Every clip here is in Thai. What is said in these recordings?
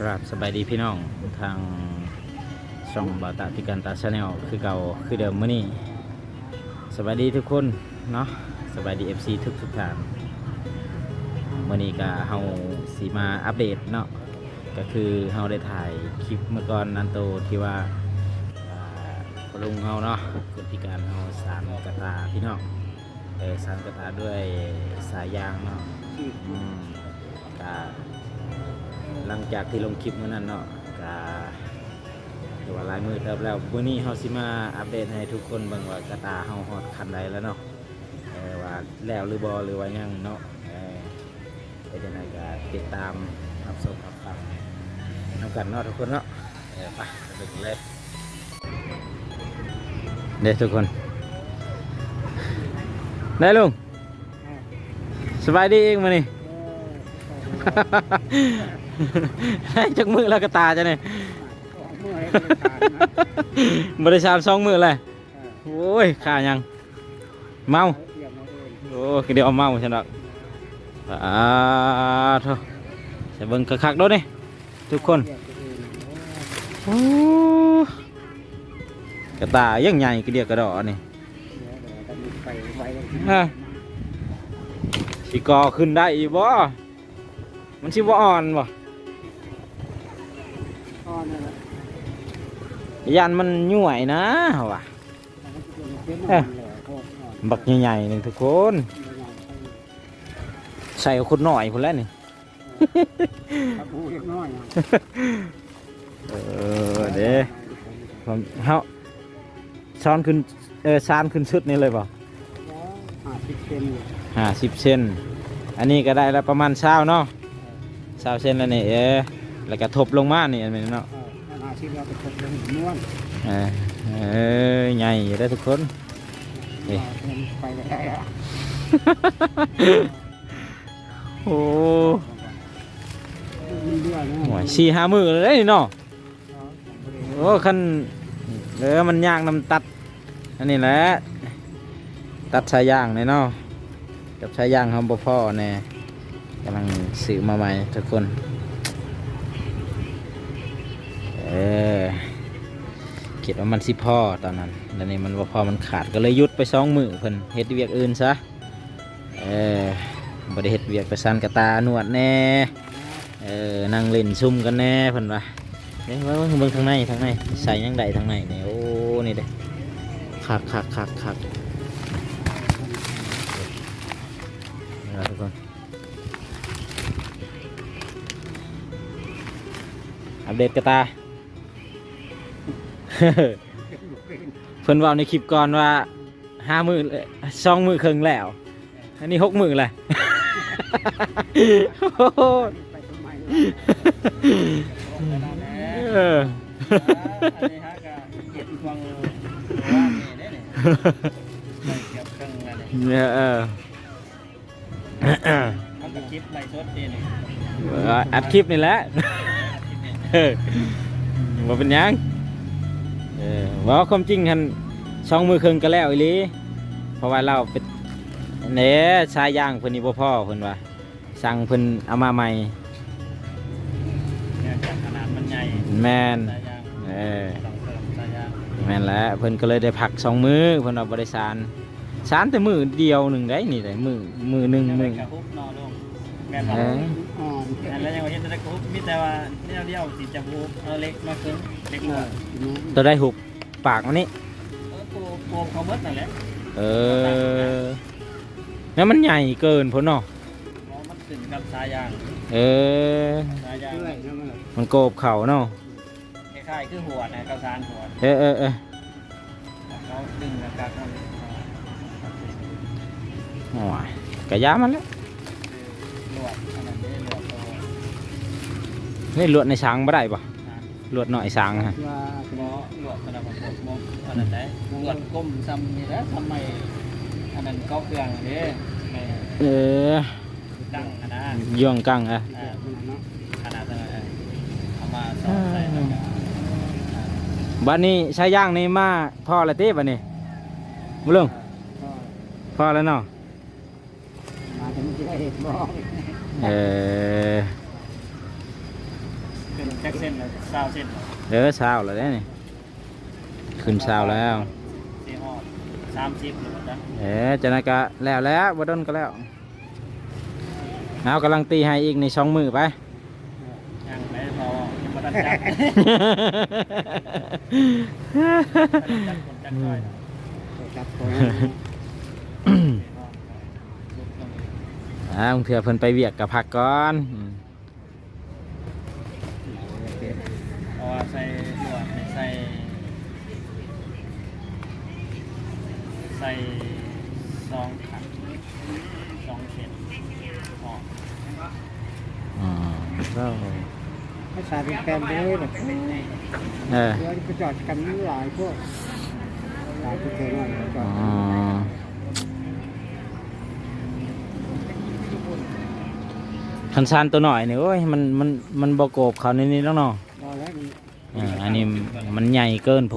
กราบสบายดีพี่น้องทางช่องบาตาพิการตาชาแนลคือเก่าคือเดิมมื้อนี้สบายดีทุกคนเนาะสบายดี FC ทุกทุกท่านมื้อนี้ก็เฮาสีมาอัปเดตเนาะก็คือเฮาได้ถ่ายคลิปเมื่อก่อนนันโตที่ว่าอ่าพลุงเฮาเนาะคนพิการเฮาสานกระตาพี่น้องเออสานกระตาด้วยสายยางเนาะอืมก็ หลังจากที่ลงคลิปเมื่อนั้นเนาะก็ถือว่าหลายมือเติบแล้ววันนี้เฮาสิมาอัปเดตให้ทุกคนเบิ่งว่ากระตาเฮาฮอดคันใดแล้วเนาะเออว่าแล้วหรือบ่หรือว่ายังเนาะเออเป็นจังไดก็ติดตามรับชมรับฟังนำกันเนาะทุกคนเนาะเออไปไปกันเลยเด้อทุกคนได้ลุงสบายดีเองมานี่ ให้จักมือแล้วก็ตาจะเนี่ยเมื่อยก็เลยขาดนะบริชามสองมือเลยโอ้ยขายัง เมาเตรียมมาเองโอ้คือเดี๋ยวเอาเมาฉันดอกอ่าโธ่ใส่เบิ่งคักๆด้วยนี่ทุกคนเตรียมตัวเองโอ้กระตายังใหญ่กระเดียกกระดอนี่เดี๋ยวเดี๋ยวจะมีไปไว้เลยอะสิกอขึ้นได้อีบ่มันสิบ่อ่อนบ่ ยันมันย่วยนะว่ะเป็นน้ำมันแหละบักใหญ่ๆหนึ่งทุกคน ใส่คนหน่อยคนแรกนี่เด้อเอเด้ผมเฮาช้อนขึ้นเออซานขึ้นชุดนี้เลยเปล่าหาสิบเซนอยู่ห้าสิบเซนอันนี้ก็ได้แล้วประมาณเช้าเนาะเช้าเซนแล้วนี่เออแล้วก็ทบลงมานี่อันนี้เนาะาหาสิบเราไปทดลองม้วนเออเออใหญ่อยู่ได้อทุกคนนี่เอาเงินไปได้ละโอ้มันเดือดนะโหสี่ห้ามือเลยเด้อนี่เนาะโอ้คันเออมันย่างน้ำตัดอันนี้แหละตัดสายย่างเนี่ยเนาะกับสายย่างเขาบ่พ่อแน่กำลังซื้อมาใหม่ทุกคน เออคิดว่ามันสิพ่อตอนนั้นแล้วนี่มันบ่าพ่อมันขาดก็เลยหยุดไปสองมือเพิ่นเฮ็ดเวียกอื่นซะเออบ่ได้เฮ็ดเวียกไปสันกระตาหนวดแน่เออนั่งเล่นซุ่มกันแน่เพิ่นว่าเดี๋ยวเบิ่งเบิ่งทางในทางในใส่ยังไดทางในนี่โอ้นี่เด้คักคักคักคักนี่ล่ะทุกคนอัปเดตกระตา เพิ่นเว่าในคลิปก่อนว่าห้ามือสองมือครึ่งแล้ว อันนี้หกมือเลยโอ้โหไปทำไมเอออันนี้ฮะก็เก็บฟังว่านี่ได้เนี่ยไม่เก็บเครื่องนั่นนี่เนี่ยเออมันก็คลิปไล่สดนี่นี่อัดคลิปนี่แหละเออว่าเป็นหยัง เออว่าความจริงหันช่องมือครึ่งก็แล้วอีหลีเพราะว่าเราเป็นเน่ชายย่างเพิ่นนี่บ่พ่อเพิ่นว่าสั่งเพิ่นเอามาใหม่เนี่ยจากขนาดมันใหญ่แม่นสายยางเออต้องเติมสายยางแม่นแล้วเพิ่นก็เลยได้พักสองมือเพิ่นเอาบริสารสารแต่มือเดียวหนึ่งได้นี่ได้มือมือหนึ่งยังมืไม่อ กระฮุบนอนลงแม่นเอบ่ออ่อนอัน แล้วยังว่าเห็นแต่กระฮุบมีแต่ว่าเนี่ยเดียวสิจะฮุบเอาเล็กมาครึ่งเล็กเอน้ออยทีนี้ตัวได้หุบปากมันนี่เออโกโกงเขาเบิดนั่นแหละเออแล้วมันใหญ่เกินพุ่นเนาะเพราะมันขึ้นกับสายยางเออ สายยางเรื่อยนะมันเลยมันโกบเข่าเนาะคล้ายๆคือหัวนะข้าวสารหัวเออเออเออเขาดึงแล้วก็มันโอ้ยกะยามันแล้วลวดอันนั้นเด้ลวดตัว นี่ลวดในช้างบ่ได้ปะลวดหน่อยช้างฮะว่าหมอหลวดสำหรับผมหมออันนั้นได้หลวดก้มซ้ำนี่แหล้วทำไมอันนั้นก็เครื่องเด้ไม่เออดังอันนะย่องกังอะอ่ามันเนาะขนาดนั้นเออเอามาสอดใส่แล้วก็บ้านนี้ใช้ย่างนี่มาพ่อละเต้บ้านนี้มุลุงก็พ่อแล้วเนาะมาถึงที่ได้บอกเออเป็ นแจ็คเส้นซาวเส้นเด้อเช้าแล้วเด้นี่ขึ้นเช้าแล้วสี่หอดสามสิบหรือว่าจ๊ะเอ๊ะจะนายก็แล้วแล้วบ่ดนก็แล้วเอากำลังตีให้อีกในช่องมือไปยังไม่พอยังไม่ได้จับจับคนจับก้อยนะจับตัวอ่าบางเถื่อเพิ่นไปเวียกกับพักก่อน อืมเพราะว่าใส่ลวดใส่ ใส่สองขันสองเส้นออกอ๋อก็ให้สายเป็นแฟนเลยแบบเออเดี๋ยวไปจอดกันหลายพวกหลายประเทศหน่อยจออ๋ดอคันซานตัวหน่อยนี่โอ้ยมันมันมันบ่โกบเขานี่นี่แล้วเนาะร อแล้วมันอ่าอันนี้มันใหญ่เกินโพ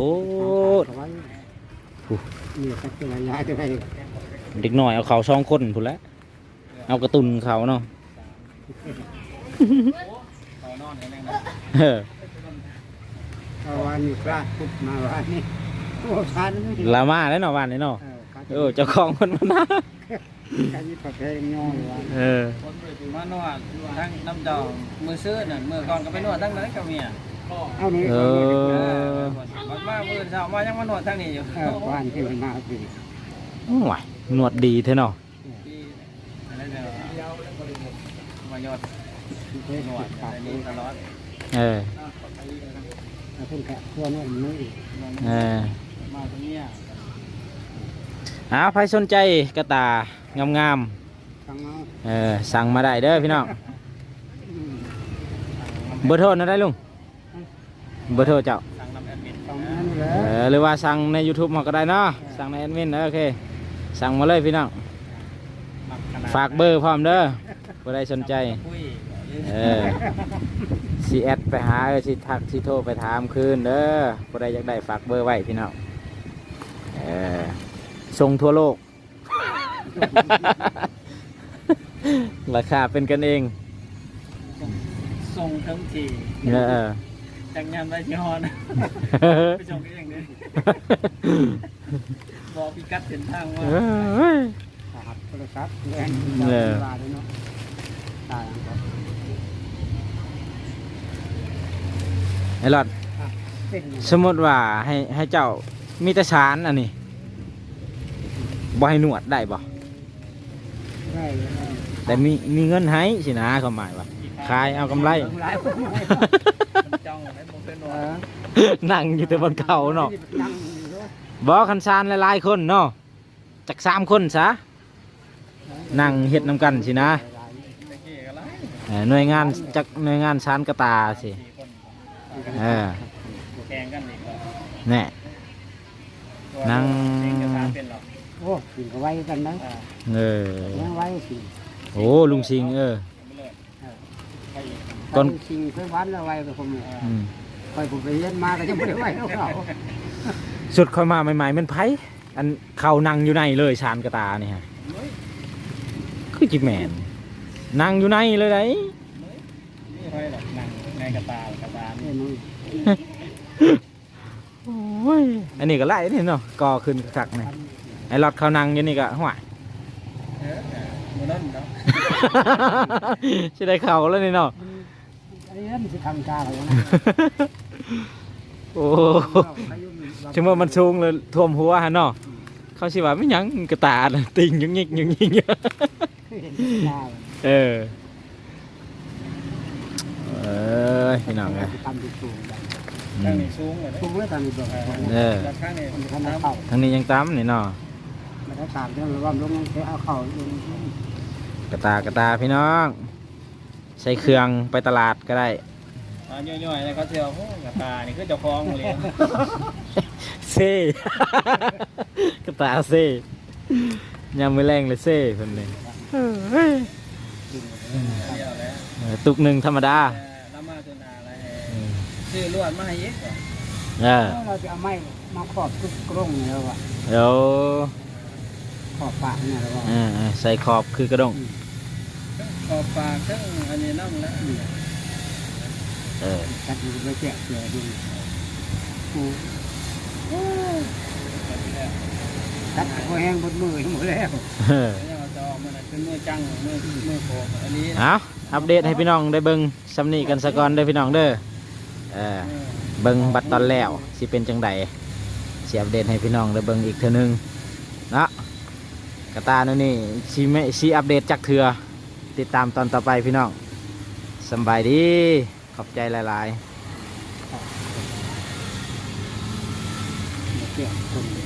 ดเอาไว้อู้นี่ก็คือระยะจะไปเด็กหน่อยเอาเขาสองคนพุ่นแหล้วเอากระตุนเขาเนาะเขานอนกันเองนะเออเอาวันนี้พลาดปุ๊บมาวันนี้โอ้ทานไม่ลามาแล้วเนาะบ้านนี้เนาะเออครับเออเจ้าของมันมานะการยี่ประเภทย่อยวันเออคนมานวดทั้งน้ำดองมือซื้อน่ะมือก่อนก็ไปนวดทั้งนั้นกับเมีย เอาหน่อยเออาหน่อยอบัดมามือเช้ามายังมานวดทั้งนี้อยู่เออบ้านที่มันมาสิโอ้ยหนวดดีเท่เนาะที่อะไรเดี๋ยวมายอดเพื่อนวดดแต่ขาดนี่ตลอดเออเพื่อนกะเพื่อนว่ามันไม่เออมาตรงนี้หาใครสนใจกระตางามฟังเอา ๆเออสั่งมาได้เด้อพี่น้องเบอร์โทรนะได้ลุง เบอร์โทรเจ้าสั่งน้ำแอดมินฟังนั่นแหละเออหรือว่าสั่งใน YouTube มาก็ได้เนาะสั่งในแอดมินเออโอเค สั่งมาเลยพี่น้องฝากเบอร์พร้อมเด้อผู้ใดสนใจคุยเออซีแอดไปหาเออสิทักสิโทรไปถามคืนเด้อผู้ใดอยากได้ฝากเบอร์ไว้พี่น้อง เออส่งทั่วโลก ราคาเป็นกันเอง ส่งทั้งที เออ จังงานไปที่ฮอนไปส่งเองเลยบอกพิกัดเส้นทางว่าเฮ้ยครับโทรศัพท์แรงเออวลาด้วยเนาะตายครับไอ้หลอดเป็นสมมติว่าให้ให้เจ้ามีแต่สารอันนี้บ่ให้หนวดได้บ่ได้เลยนะแต่มีมีเงินให้สินะความหมายว่าขายเอากำไร นเอว่าอนั่งอยู่แต่บนเขาเนาะนั่งอยู่ด้วยบ่คันซานหลายๆคนเนาะจักสามคนซะนั่งเฮ็ดนํกันสินะตะกี้ก็ไล่เอ่อหน่วยงานจักหน่วยงานซานกระตาสิสี่คนเออแข่งกันอีกแล้วแน่นั่งเองก็ทำเป็นหรอกโอ้สิงก็ไว้กันนะอ่าเออยังไว้สิโอ้ลุงสิงห์เออไม่เลิกไปอีกต้นสิงเพื่อวันละไว้กับผมเนี่ยอืม คอยผมไปเรียนมาก็ยังไม่ได้ไว้แล้วเขาสุดค่อยมาใหม่ๆมันไผอันเขานั่งอยู่ในเลยชานกระตานี่ฮะเฮ้ยคือจิแมนนั่งอยู่ในเลยไดนี่ค่อยหรอกนั่งในกระตากระตาเอ้นี่ยน้องโอ้ยอันนี้ก็ไล่นี่เนาะก่อขึ้นคักๆนี่ไอ้รถเขานั่งอยู่นี่ก็ห่วยเออมือนั่นเนาะสิได้เขาแล้วนี่เนาะ อันนี้มันจะทำกาอะไรนะโอ้ถึงว่ามันสูงเลยท่วมหัวฮะเนาะเขาสิว่าไม่หยังกระตาน่ะติงยุงยิกยุงยิกคือเห็นกาเออเอ้ยพี่น้องไงทำที่สูงข้างนี้สูงเลยนะสูงแล้วตอนนี้บอกเออแล้วข้างนี้มันทำเข้าทางนี้ยังตามนี่เนาะมันได้ตามเรื่องว่าลงเทเอาเข้าลงกระตากระตาพี่น้อง ใส่เครื่องไปตลาดก็ได้อ่าย่อยๆแล้วเขาเที่ยวโอ้กระตานี่คือเจ้าของเลยเซ่กระตาเซ่ยังไม่แรงเลยเซ่คนนี้เที่ยวแล้วเออตุกหนึ่งธรรมดาแต่ละมาจนอะไรซื้อลวดมาให้เยอะกว่าเออเราจะเอาไม้มาครอบทุกกรงแล้วอะเดี๋ยวขอบปากเนี่ยแล้วว่าเออเออใส่ขอบคือกระดงข อบปากทั้งอันนี้น้ำแล้วเออตัดอยู่ไปแจกเสือดูกูแบบนี้แหละตัดพอแห้งบนมือหมดแล้วเออแล้วเราออกมาเป็นมือจังมือมือโผล่อันนี้เอาอัปเดตให้พี่น้องได้เบิ่งสำนีกันสะก่อนเด้อพี่น้องเด้อเออเบิ่งบัดตอนแล้วสิเป็นจังใดสิอัปเดตให้พี่น้องได้เบิ่งอีกเทื่อนึงนะกระตาโน่นนี่สิไม่สิอัปเดตจักเทื่อ ติดตามตอนต่อไปพี่น้องสบายดีขอบใจหลายๆแจกคน